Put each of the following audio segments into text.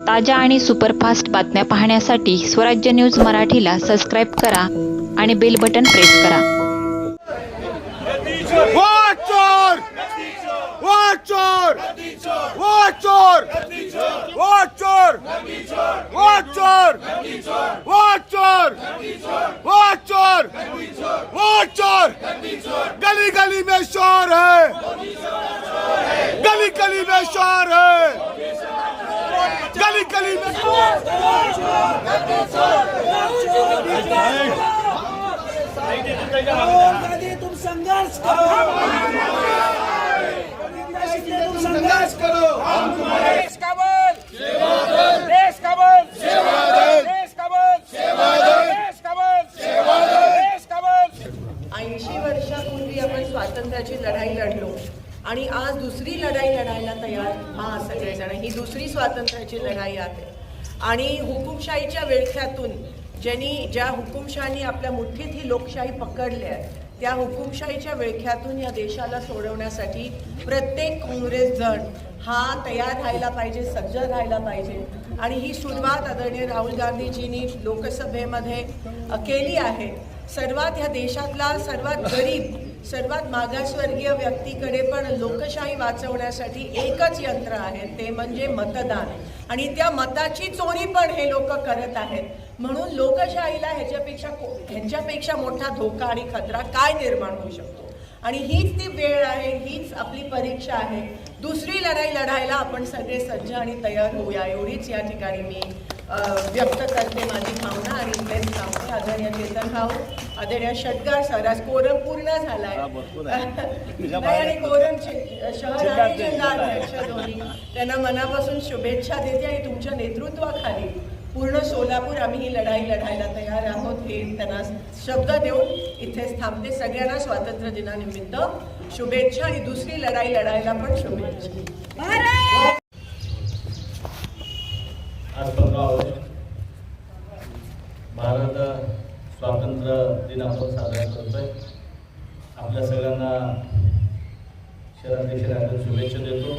ताज्या आणि सुपरफास्ट बातम्या पाहण्यासाठी स्वराज्य न्यूज मराठीला सबस्क्राईब करा आणि बेल बटन प्रेस करा. गली गली में शोर है। गली गली में शोर है। संघर्ष करो तुम संघर्ष करो देश का बल देश का बल देश का बल देश का बल देश का बल ऐंशी वर्षापूर्वी आपण स्वातंत्र्याची लढाई लढलो आणि आज दुसरी लढाई लढायला तयार हा सगळेजण ही दुसरी स्वातंत्र्याची लढाई आहे आणि हुकुमशाहीच्या विळख्यातून ज्यांनी ज्या हुकुमशहानी आपल्या मुठ्ठीत ही लोकशाही पकडली आहे त्या हुकुमशाहीच्या विळख्यातून या देशाला सोडवण्यासाठी प्रत्येक काँग्रेस जण हा तयार राहायला पाहिजे सज्ज राहायला पाहिजे. आणि ही सुरुवात आदरणीय राहुल गांधीजींनी लोकसभेमध्ये केली आहे. सर्वात ह्या देशातला सर्वात गरीब सर्वात मागासवर्गीय व्यक्तीकडे पण लोकशाही वाचवण्यासाठी एकच यंत्र आहे ते म्हणजे मतदान. आणि त्या मताची चोरी पण हे लोक करत आहेत. म्हणून लोकशाहीला ह्याच्यापेक्षा ह्याच्यापेक्षा मोठा धोका आणि खतरा काय निर्माण होऊ शकतो? आणि हीच ती वेळ आहे हीच आपली परीक्षा आहे. दुसरी लढाई लढायला आपण सगळे सज्ज आणि तयार होऊया. एवढीच या ठिकाणी मी व्यक्त करते माझी भावना आणि इथेच थांबते आदरणीय चेतन भाऊ आदरणीय षटकार सर आज कोरम पूर्ण झालाय. आणि कोरमचे शहर आणि जिल्हा अध्यक्ष दोन्ही त्यांना मनापासून शुभेच्छा देते आणि तुमच्या नेतृत्वाखाली पूर्ण सोलापूर आम्ही ही लढाई लढायला तयार आहोत हे त्यांना शब्द देऊन इथेच थांबते. सगळ्यांना स्वातंत्र्य दिनानिमित्त शुभेच्छा आणि दुसरी लढाई लढायला पण शुभेच्छा. आज पंधरा ऑगस्ट भारत स्वातंत्र्य दिन आपण साजरा करतोय. आपल्या सगळ्यांना शहराध्यक्ष राहून शुभेच्छा देतो.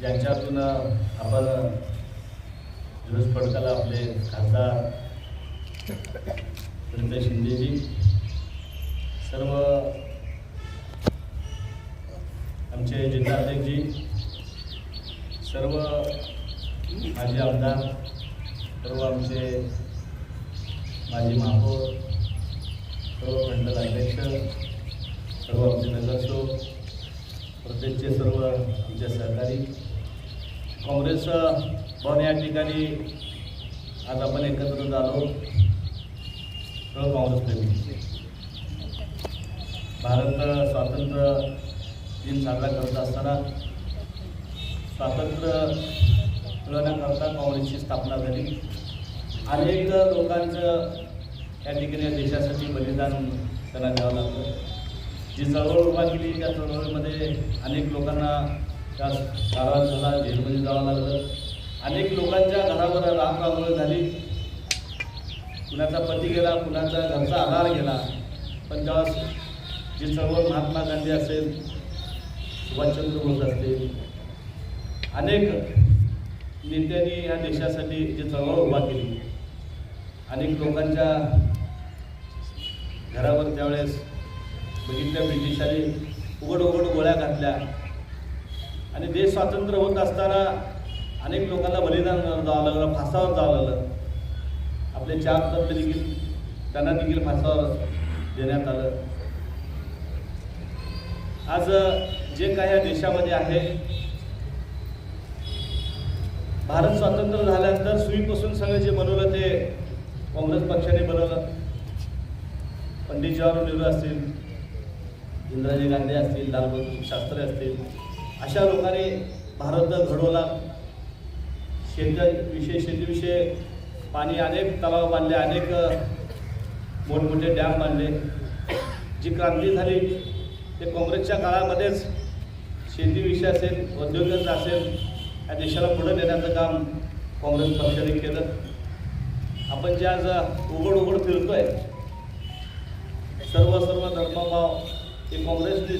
ज्यांच्यातून आपण जुलूस फडकाला आपले खासदार संजय शिंदेजी सर्व आमचे जिल्हाध्यक्षजी सर्व माजी आमदार सर्व आमचे माजी महापौर सर्व मंडल अध्यक्ष सर्व आमचे नगरसेवक प्रत्येकचे सर्व आमचे सहकारी. काँग्रेस भवन या ठिकाणी आज आपण एकत्र झालो. सर्व काँग्रेस प्रेमी. भारत स्वातंत्र्य दिन साजरा करत असताना स्वातंत्र्य मिळवण्याकरता काँग्रेसची स्थापना झाली. अनेक लोकांचं या ठिकाणी या देशासाठी बलिदान त्यांना द्यावं लागतं. जी चळवळ उभा केली त्या चळवळीमध्ये अनेक लोकांना त्या कारावास झाला जेलमध्ये जावं लागलं. अनेक लोकांच्या घरावर राम झाली. कुणाचा पती गेला कुणाचा घरचा आधार गेला. पण जेव्हा जी चळवळ महात्मा गांधी असेल सुभाषचंद्र बोस असतील अनेक नेत्यांनी या देशासाठी जी चळवळ उभा केली. अनेक लोकांच्या घरावर त्यावेळेस बघितल्या ब्रिटिशांनी उघड उघड गोळ्या घातल्या. आणि देश स्वातंत्र्य होत असताना अनेक लोकांना बलिदान जावं लागलं फासावर जावं लागलं आपले चार तत्व देखील त्यांना देखील फासावर देण्यात आलं. आज जे काही या देशामध्ये आहे भारत स्वातंत्र्य झाल्यानंतर सुईपासून सगळं जे बनवलं ते काँग्रेस पक्षाने बनवलं. पंडित जवाहरलाल नेहरू असतील इंदिराजी गांधी असतील लालबहादूर शास्त्री असतील अशा लोकांनी भारत घडवला. शेतीविषयी शेतीविषयी पाणी अनेक तलाव बांधले अनेक मोठमोठे डॅम बांधले. जी क्रांती झाली ते काँग्रेसच्या काळामध्येच शेतीविषयी असेल उद्योगच असेल या देशाला पुढे नेण्याचं काम काँग्रेस पक्षाने केलं. आपण जे आज उघड उघड फिरतोय सर्व सर्व धर्मभाव हे काँग्रेसने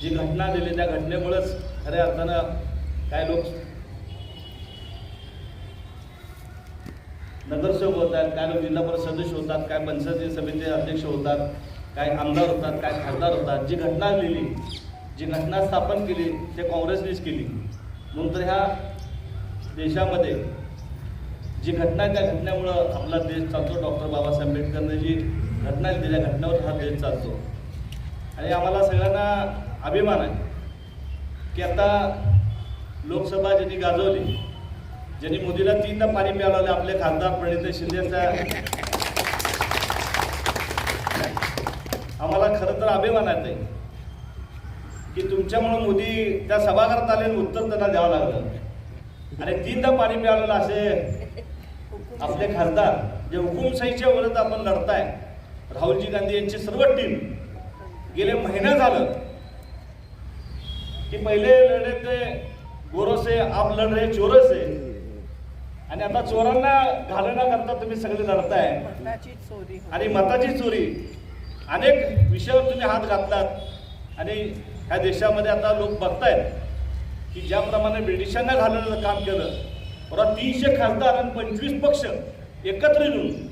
जी घटना दिली त्या घटनेमुळेच खऱ्या अर्थानं काय लोक नगरसेवक होतात काय लोक जिल्हा परिषद सदस्य होतात काय पंचायती समिती अध्यक्ष होतात काय आमदार होतात काय खासदार होतात. जी घटना लिहिली जी घटना स्थापन केली ते काँग्रेसनीच केली. म्हणून तर ह्या देशामध्ये जी घटना आहे, त्या घटनेमुळं आपला देश चालतो. डॉक्टर बाबासाहेब आंबेडकरने जी घटना लिहिली त्या घटनेवर हा देश चालतो. आणि आम्हाला सगळ्यांना अभिमान आहे की आता लोकसभा ज्यांनी गाजवली ज्यांनी मोदीला तीनदा पाणी मिळवलं आपले खासदार प्रणित शिंदेचा आम्हाला खरं तर अभिमान आहे की तुमच्यामुळं मोदी त्या सभागृहात आले उत्तर त्यांना द्यावं लागलं. आणि तीनदा पाणी मिळालेलं असे आपले खासदार जे हुकुमशाहीच्या विरोधात आपण लढताय राहुलजी गांधी यांची सर्व टीम गेले महिना झालं की पहिले लढे ते गोरो से आप लढ रहे चोर से आणि आता चोरांना घालण्याकरता तुम्ही सगळे लढताय. आणि मताची चोरी. अनेक विषयावर तुम्ही हात घातलात. आणि ह्या देशामध्ये आता लोक बघतायत की ज्याप्रमाणे ब्रिटिशांना घालवण्याचं काम केलं बरोबर तीनशे खासदार आणि पंचवीस पक्ष एकत्र येऊन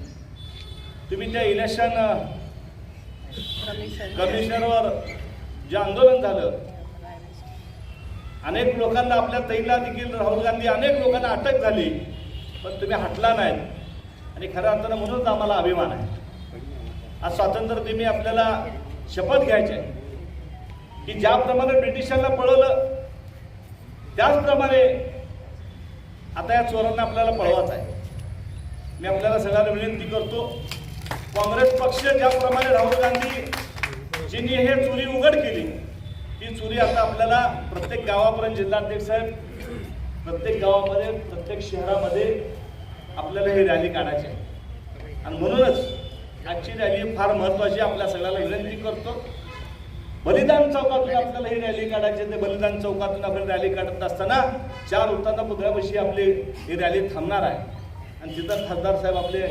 तुम्ही त्या इलेक्शन कमिशनरवर जे आंदोलन झालं अनेक लोकांना आपल्या तैला देखील राहुल गांधी अनेक लोकांना अटक झाली पण तुम्ही हटला नाहीत. आणि खऱ्या अर्थानं म्हणूनच आम्हाला अभिमान आहे. आज स्वातंत्र्य दिनी आपल्याला शपथ घ्यायची आहे की ज्याप्रमाणे ब्रिटिशांना पळवलं त्याचप्रमाणे आता या चोरांना आपल्याला पळवायचं आहे. मी आपल्याला सगळ्यांना विनंती करतो काँग्रेस पक्ष ज्याप्रमाणे राहुल गांधी जींनी हे चोरी उघड केली ती चोरी आता आपल्याला प्रत्येक गावापर्यंत जिल्हाध्यक्ष साहेब प्रत्येक गावामध्ये प्रत्येक शहरामध्ये आपल्याला ही रॅली काढायची आहे. आणि म्हणूनच आजची रॅली फार महत्वाची आपल्या सगळ्याला विनंती करतो. बलिदान चौकातून आपल्याला ही रॅली काढायची ते बलिदान चौकातून आपण रॅली काढत असताना चार उत्ताना पुतळ्यापाशी आपली ही रॅली थांबणार आहे. आणि तिथं खासदार साहेब आपले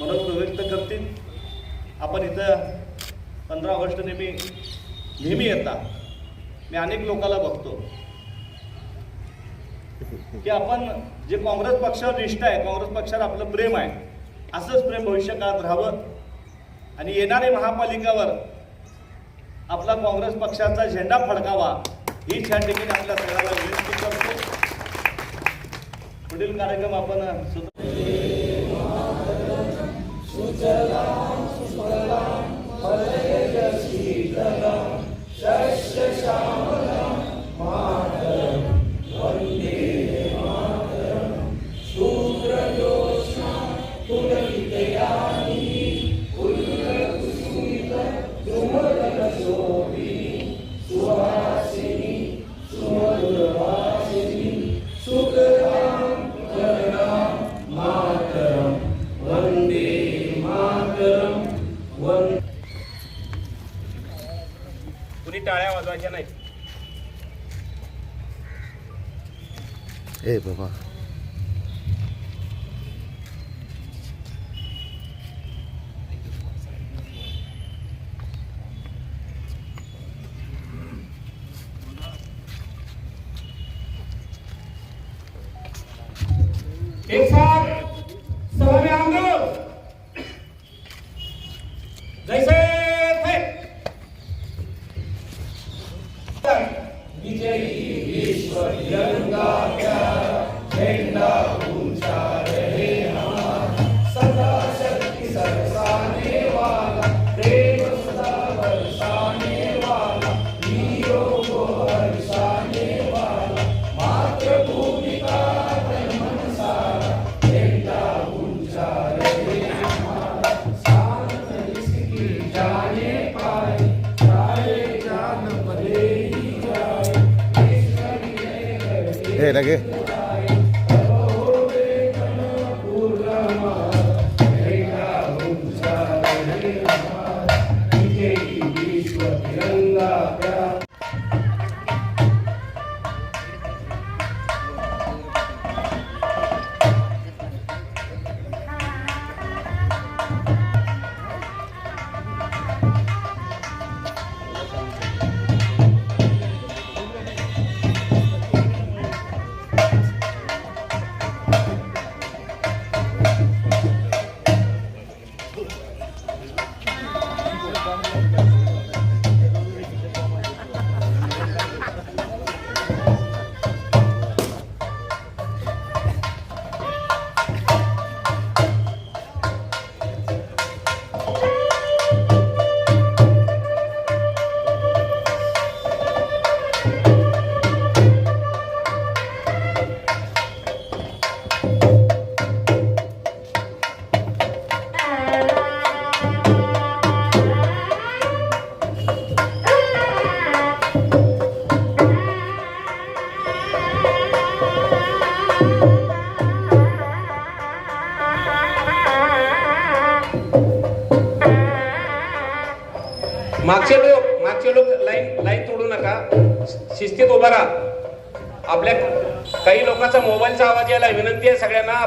मनोगत व्यक्त करतील. आपण इथं पंधरा ऑगस्ट नेहमी नेहमी येतात. मी अनेक लोकांना बघतो. की आपण जे काँग्रेस पक्षावर निष्ठा आहे काँग्रेस पक्षावर आपलं प्रेम आहे असंच प्रेम भविष्य काळात राहावं. आणि येणारे महापालिकावर आपला काँग्रेस पक्षाचा झेंडा फडकावा ही त्या ठिकाणी आपल्या सगळ्याला विनंती करतो. पुढील कार्यक्रम आपण सुद्धा टाळ्या वाजवायच्या नाही ए बाबा. দেখে এটাকে Yeah. मागचे लोक मागचे लोक लाईन लाईन तोडू नका. शिस्तीत उभा राहा. आपल्या काही लोकांचा मोबाईलचा आवाज यायला विनंती आहे सगळ्यांना.